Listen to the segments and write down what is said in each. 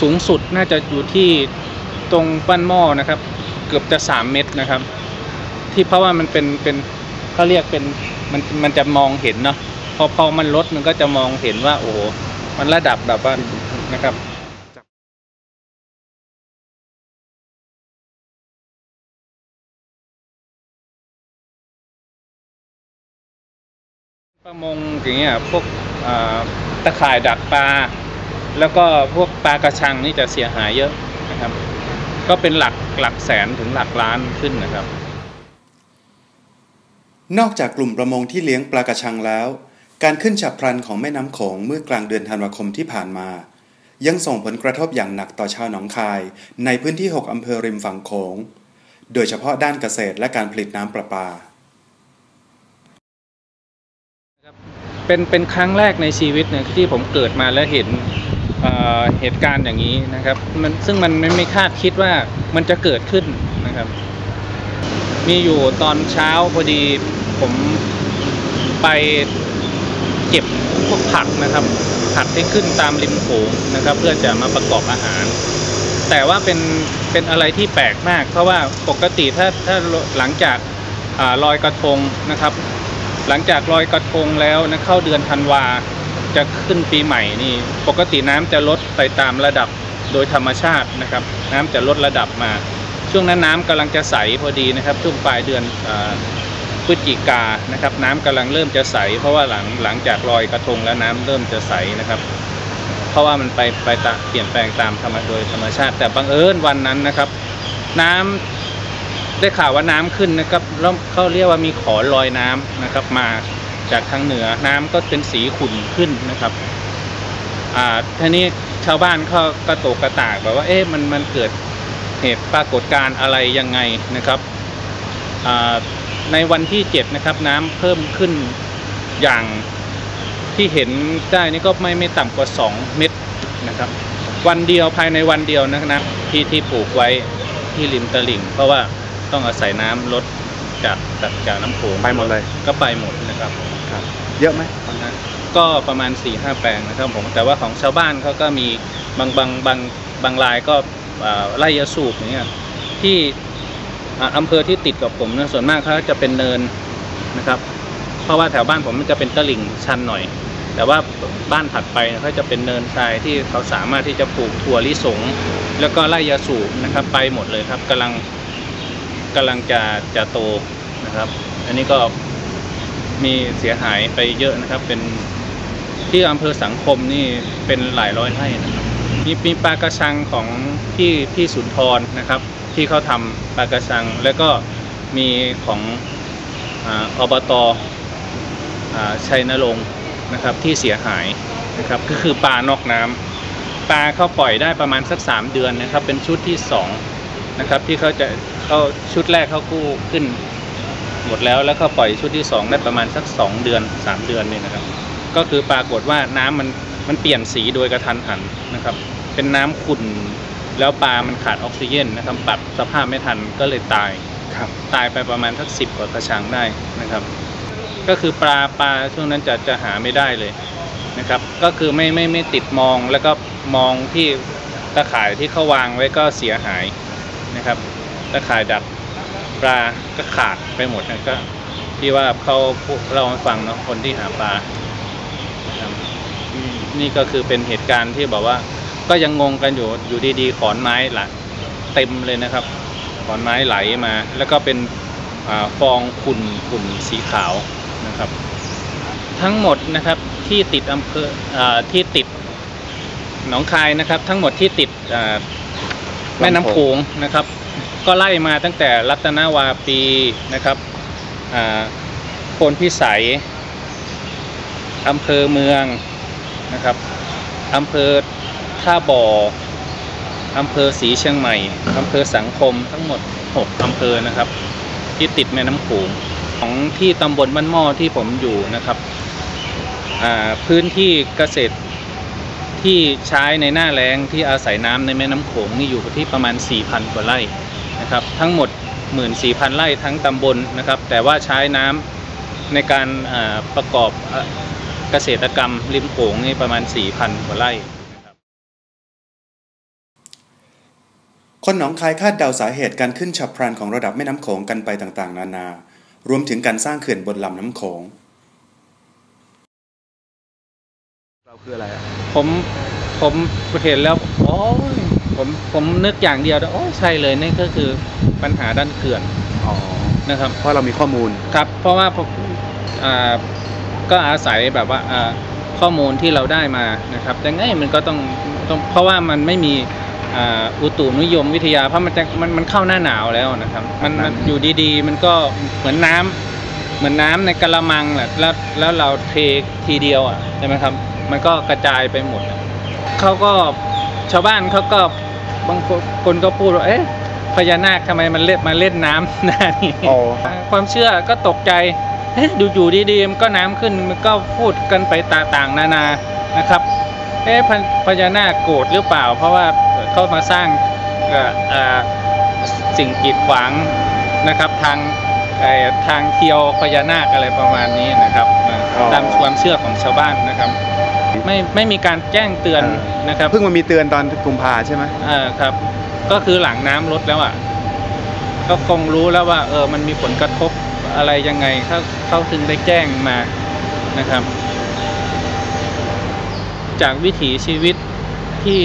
สูงสุดน่าจะอยู่ที่ตรงปั้นหม้อนะครับ เกือบจะสามเมตรนะครับ ที่เพราะว่ามันเป็นเป็นเขาเรียกเป็นมันมันจะมองเห็นเนาะพอพอมันลดมันก็จะมองเห็นว่า โอ้โหมันระดับแบบว่านะครับประมงอย่างเงี้ยพวกตะข่ายดักปลา แล้วก็พวกปลากระชังนี่จะเสียหายเยอะนะครับ ก็เป็นหลักหลักแสนถึงหลักล้านขึ้นนะครับ นอกจากกลุ่มประมงที่เลี้ยงปลากระชังแล้ว การขึ้นฉับพลันของแม่น้ำโขงเมื่อกลางเดือนธันวาคมที่ผ่านมา ยังส่งผลกระทบอย่างหนักต่อชาวหนองคาย ในพื้นที่ 6 อำเภอริมฝั่งโขง โดยเฉพาะด้านเกษตรและการผลิตน้ำประปาเป็นเป็นครั้งแรกในชีวิตเนี่ยที่ผมเกิดมาแล้วเห็น เเหตุการณ์อย่างนี้นะครับมันซึ่งมันไม่คาดคิดว่ามันจะเกิดขึ้นนะครับ มีอยู่ตอนเช้าพอดีผมไปเก็บพวกผักนะครับ ผักที่ขึ้นตามริมโขงนะครับ เพื่อจะมาประกอบอาหาร แต่ว่าเป็นเป็นอะไรที่แปลกมาก เพราะว่าปกติถ้าถ้าหลังจากอลอยกระทงนะครับ หลังจากลอยกระทงแล้วนะเข้าเดือนธันวา จะขึ้นปีใหม่นี่ ปกติน้ำจะลดไปตามระดับโดยธรรมชาตินะครับ น้ำจะลดระดับมา ช่วงนั้นน้ำกำลังจะใสพอดีนะครับ ช่วงปลายเดือนอพฤศจิกานะครับ น้ำกำลังเริ่มจะใส เพราะว่าหลังหลังจากลอยกระทงแล้วน้ำเริ่มจะใสนะครับ เพราะว่ามันไปไปตามเปลี่ยนแปลงตามธรรมโดยธรรมชาติ แต่บังเอิญวันนั้นนะครับ น้ำได้ข่าวว่าน้ำขึ้นนะครับแล้วเขาเรียกว่ามีขอลอยน้ำนะครับมา จากทางเหนือน้ำก็เป็นสีขุ่นขึ้นนะครับอ่าทีนี้ชาวบ้านเขากระโตกกระตากแบบว่าเอ๊ะมันมันเกิดเหตุปรากฏการณ์อะไรยังไงนะครับอ่าในวันที่เจ็ดนะครับน้ำเพิ่มขึ้นอย่างที่เห็นได้นี่ก็ไม่ไม่ต่ำกว่า 2 เมตรนะครับ วันเดียวภายในวันเดียวนะครับที่ที่ปลูกไว้ที่ริมตลิ่ง เพราะว่าต้องอาศัยน้ำลด จากจากจากน้ำโขงไปหมดเลย ก็ไปหมดนะครับ เยอะไหมตอนนั้นก็ประมาณ4ี่ห้าแปลงนะครับผมแต่ว่าของชาวบ้านเขาก็มีบางบางบางบางรายก็อ่าไล่ยาสูบอย่างเงี้ยที่อ่าอำเภอที่ติดกับผมเนี่ยส่วนมากเขาจะเป็นเนินนะครับ เพราะว่าแถวบ้านผมมันจะเป็นตลิ่งชันหน่อย แต่ว่าบ้านถัดไปเขาจะเป็นเนินทรายที่เขาสามารถที่จะปลูกถั่วลิสง แล้วก็ไล่ยาสูบนะครับไปหมดเลยครับกำลัง กำลังจะจะโตนะครับ อันนี้ก็มีเสียหายไปเยอะนะครับ เป็นที่อำเภอสังคมนี่เป็นหลายร้อยไร่นะครับมีมีปลากระชังของพี่พี่สุนทรนะครับ ที่เขาทำปลากระชัง แล้วก็มีของออบตอชัยนรงค์นะครับที่เสียหายนะครับก็คือปลานอกน้ำปลาเขาปล่อยได้ประมาณสักสามเดือนนะครับ เป็นชุดที่สองนะครับที่เขาจะ เขาชุดแรกเขากู้ขึ้น หมดแล้วแล้วก็ปล่อยชุดที่สองได้ประมาณสักสองเดือนสามเดือนนี่นะครับ ก็คือปรากฏว่าน้ำมันมันเปลี่ยนสีโดยกระทันหันนะครับ เป็นน้ำขุ่นแล้วปลามันขาดออกซิเจนนะครับปรับสภาพไม่ทันก็เลยตายครับตายไปประมาณสักสิบกว่ากระชังได้นะครับ ก็คือปลาปลาช่วงนั้นจะจะหาไม่ได้เลยนะครับ ก็คือไม่ไม่ไม่ติดมองแล้วก็มองที่ตะข่ายที่เขาวางไว้ก็เสียหายนะครับ ตะข่ายดักปลาก็ขาดไปหมดนะก็ที่ว่าเขาเราให้ฟังเนาะคนที่หาปลานี่ก็คือเป็นเหตุการณ์ที่บอกว่า ก็ยังงงกันอยู่อยู่ดีๆขอนไม้ละเต็มเลยนะครับ ขอนไม้ไหลมา แล้วก็เป็นอฟองขุ่นขุ่นสีขาวนะครับ ทั้งหมดนะครับที่ติดอำเภออที่ติดหนองคายนะครับ ทั้งหมดที่ติดแม่น้ำโขงนะครับ ก็ไล่มาตั้งแต่รัตนวาปีนะครับโพนพิสัยอำเภอเมืองนะครับอำเภอท่าบ่ออำเภอศรีเชียงใหม่อำเภอสังคมทั้งหมด 6อำเภอนะครับ ที่ติดแม่น้ำโขงของที่ตำบลบ้านหม้อที่ผมอยู่นะครับพื้นที่เกษตรที่ใช้ในหน้าแล้งที่อาศัยน้ำในแม่น้ำโขงนี่อยู่ที่ประมาณ 4,000 กว่าไร่ นะครับทั้งหมด 14,000 ไร่ทั้งตำบลนะครับ แต่ว่าใช้น้ำในการอ่าประกอบอะเกษตรกรรมริมโขงนี่ประมาณ 4,000 กว่าไร่คนหนองคายคาดเดาสาเหตุการขึ้นฉับพลันของระดับแม่น้ำโขงกันไปต่างๆ นานา รวมถึงการสร้างเขื่อนบนลำน้ำโขงเราคืออะไรอะผมผมเห็นแล้วโอ้ย ผมผมนึกอย่างเดียวนะโอ้ยใช่เลยนี่ก็คือปัญหาด้านเขื่อนอ๋อนะครับเพราะเรามีข้อมูลครับ เพราะว่าผมอ่าก็อาศัยแบบว่าอ่าข้อมูลที่เราได้มานะครับยังไงมันก็ต้องต้องเพราะว่ามันไม่มีอ่าอุตุนิยมวิทยาเพราะมันจะมันมันเข้าหน้าหนาวแล้วนะครับ มันมันอยู่ดีๆ มันก็เหมือนน้ำเหมือนน้ำในกระมังแหละแล้วแล้วเราเททีเดียวอะใช่ไหมครับ มันก็กระจายไปหมดอะเขาก็ชาวบ้านเขาก็ บางคนคนก็พูดว่าเอ๊ะพญานาคทำไมมันเล่นมาเล่นน้ำหน้านี้อ๋อความเชื่อก็ตกใจเอ๊ะดูอยู่ดีๆมันก็น้ำขึ้นมันก็พูดกันไปต่างๆ นานานะครับเอ๊ะพญพญานาคโกรธหรือเปล่า เพราะว่าเขามาสร้างเอ่อเอ่อสิ่งกีดขวางนะครับทางเอ่อทางเที่ยวพญานาคอะไรประมาณนี้นะครับเอ่ออ๋อตามความเชื่อของชาวบ้านนะครับ ไม่ไม่มีการแจ้งเตือนนะครับเพิ่งมามีเตือนตอนกุมภาใช่ไหมอ่าครับ ก็คือหลังน้ำลดแล้วอะก็คงรู้แล้วว่าเออมันมีผลกระทบอะไรยังไงเขาเขาถึงได้แจ้งมานะครับ จากวิถีชีวิตที่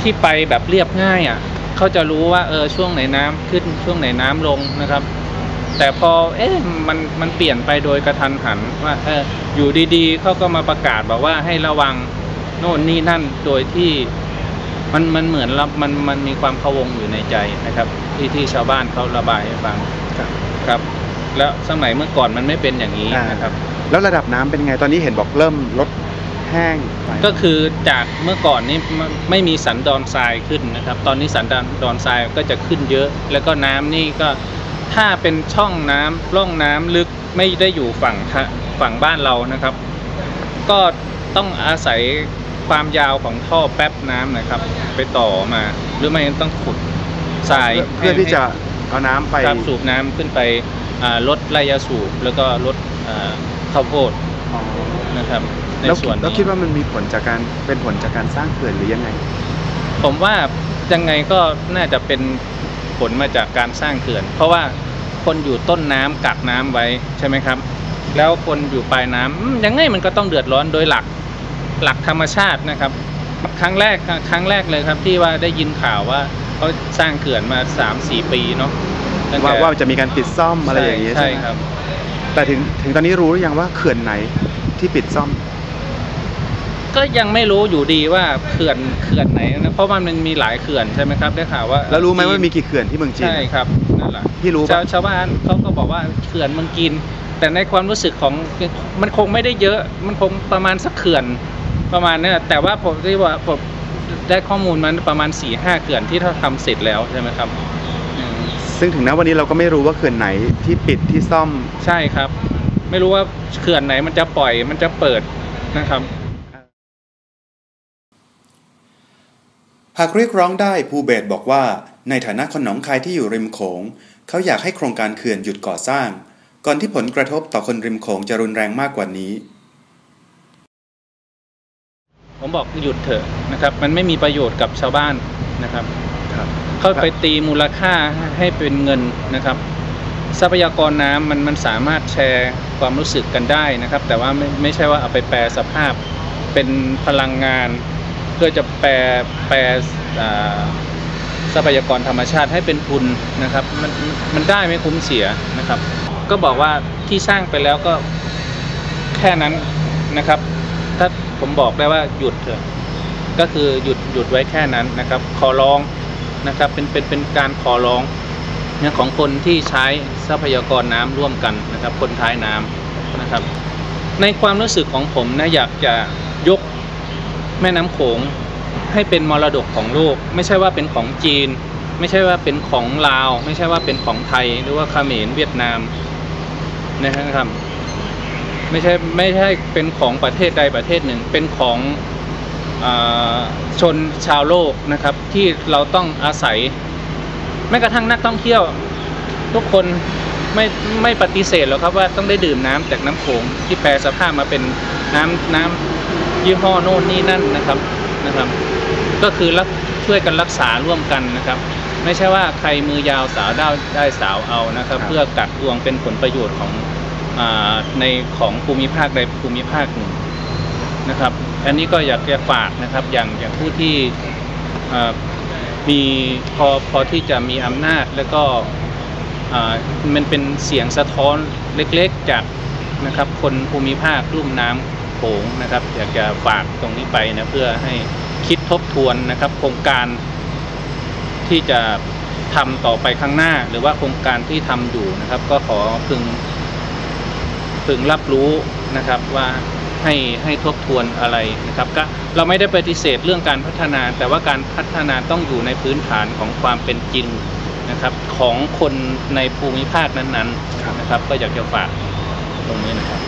ที่ไปแบบเรียบง่ายอะ เขาจะรู้ว่าเออช่วงไหนน้ำขึ้นช่วงไหนน้ำลงนะครับ แต่พอเอ๊ะมันมันเปลี่ยนไปโดยกระทันหันว่าเอออยู่ดีๆเขาก็มาประกาศบอกว่าให้ระวังโน่นนี่นั่นโดยที่มันมันเหมือนรับมันมันมีความพะวงอยู่ในใจนะครับ ที่ที่ชาวบ้านเขาระบายให้ฟังครับครับ แล้วสมัยเมื่อก่อนมันไม่เป็นอย่างนี้อ่านนะครับ แล้วระดับน้ำเป็นไงตอนนี้เห็นบอกเริ่มลดแห้งไปก็คือจากเมื่อก่อนนี้ไม่ไม่มีสันดอนทรายขึ้นนะครับ ตอนนี้สันดอนดอนทรายก็จะขึ้นเยอะ แล้วก็น้ำนี่ก็ ถ้าเป็นช่องน้ำร่องน้ำลึกไม่ได้อยู่ฝั่งทะฝั่งบ้านเรานะครับ ก็ต้องอาศัยความยาวของท่อแป๊บน้ำนะครับ ไปต่อมา หรือไม่งั้นต้องขุดทรายเพื่อที่จะเอาน้ำไปครับสูบน้ำขึ้นไปอ่าลดระยะสูบแล้วก็ลดอ่าข้าวโพดอ๋อนะครับในแล้วส่วนแล้วนี้คิดว่ามันมีผลจากการเป็นผลจากการสร้างเขื่อนหรือยังไง ผมว่ายังไงก็น่าจะเป็น ผลมาจากการสร้างเขื่อน เพราะว่าคนอยู่ต้นน้ำกักน้ำไว้ใช่ไหมครับ แล้วคนอยู่ปลายน้ำอืมยังไงมันก็ต้องเดือดร้อนโดยหลักหลักธรรมชาตินะครับ ครั้งแรกครั้งแรกเลยครับที่ว่าได้ยินข่าวว่าเขาสร้างเขื่อนมา3าสี่ปีเนาะตั้งว่าแต่ว่าจะมีการปิดซ่อมอะไรอย่างเงี้ยใช่ใช่ไหมครับ แต่ถึงถึงตอนนี้รู้หรือยังว่าเขื่อนไหนที่ปิดซ่อม ก็ยังไม่รู้อยู่ดีว่าเขื่อนเขื่อนไหนนะเพราะว่ามันมีหลายเขื่อนใช่ไหมครับได้ข่าวว่าแล้วรู้ไหมว่ามีกี่เขื่อนที่เมืองจีน ใช่ครับนั่นแหละพี่รู้ชาปะวชาวบ้านเขาก็บอกว่าเขื่อนเมืองกิน แต่ในความรู้สึกของมันคงไม่ได้เยอะมันคงประมาณสักเขื่อนประมาณนี้แต่ว่าผมที่ว่าผมได้ข้อมูลมันประมาณ4ี่ห้าเขื่อนที่เขาทำเสร็จแล้วใช่ไหมครับอืมซึ่งถึงณวันนี้เราก็ไม่รู้ว่าเขื่อนไหนที่ปิดที่ซ่อม ใช่ครับ ไม่รู้ว่าเขื่อนไหนมันจะปล่อยมันจะเปิดนะครับ หากเรียกร้องได้ภูเบศบอกว่า ในฐานะคนหนองคายที่อยู่ริมโขง เขาอยากให้โครงการเขื่อนหยุดก่อสร้าง ก่อนที่ผลกระทบต่อคนริมโขงจะรุนแรงมากกว่านี้ ผมบอกหยุดเถอะนะครับ มันไม่มีประโยชน์กับชาวบ้านนะครับครับเข้าไปตีมูลค่าให้เป็นเงินนะครับ ทรัพยากรน้ำมันมันสามารถแชร์ความรู้สึกกันได้นะครับ แต่ว่าไม่ไม่ใช่ว่าเอาไปแปลสภาพเป็นพลังงาน เพื่อจะแปลแปลทรัพยากรธรรมชาติให้เป็นทุนนะครับ มันมันได้ไม่คุ้มเสียนะครับ ก็บอกว่าที่สร้างไปแล้วก็แค่นั้นนะครับ ถ้าผมบอกได้ว่าหยุดเถอะก็คือหยุดหยุดไว้แค่นั้นนะครับ ขอร้องนะครับเป็นเป็นเป็นการขอร้องเนี่ยของคนที่ใช้ทรัพยากรน้ำร่วมกันนะครับ คนท้ายน้ำนะครับ ในความรู้สึกของผมนะอยากจะยก แม่น้ำโขงให้เป็นมรดกของโลก ไม่ใช่ว่าเป็นของจีน ไม่ใช่ว่าเป็นของลาว ไม่ใช่ว่าเป็นของไทยหรือว่าเขมรเวียดนามนะครับไม่ใช่ไม่ใช่เป็นของประเทศใดประเทศหนึ่ง เป็นของอชนชาวโลกนะครับ ที่เราต้องอาศัยแม้กระทั่งนักท่องเที่ยว ทุกคนไม่ไม่ปฏิเสธหรอกครับว่าต้องได้ดื่มน้ำจากน้ำโขงที่แปลสภาพมาเป็นน้ำน้ำ ยี่ห้อโน่นนี่นั่นนะครับนะครับ ก็คือรักช่วยกันรักษาร่วมกันนะครับ ไม่ใช่ว่าใครมือยาวสาวได้ได้สาวเอานะครับครับเพื่อกัดตวงเป็นผลประโยชน์ของอาในของภูมิภาคใดภูมิภาคหนึ่งนะครับ อันนี้ก็อยากจะฝากนะครับอย่างอย่างผู้ที่อ่ามีพอพอที่จะมีอำนาจแล้วก็อ่ามันเป็นเสียงสะท้อนเล็กๆจากนะครับคนภูมิภาคลุ่มน้ำ โขงนะครับ อยากจะฝากตรงนี้ไปนะเพื่อให้คิดทบทวนนะครับ โครงการที่จะทำต่อไปข้างหน้า หรือว่าโครงการที่ทำอยู่นะครับ ก็ขอพึงพึงรับรู้นะครับว่าให้ให้ทบทวนอะไรนะครับก็เราไม่ได้ปฏิเสธเรื่องการพัฒนา แต่ว่าการพัฒนาต้องอยู่ในพื้นฐานของความเป็นจริงนะครับ ของคนในภูมิภาคนั้นๆนะครับ ก็อยากจะฝากตรงนี้นะครับ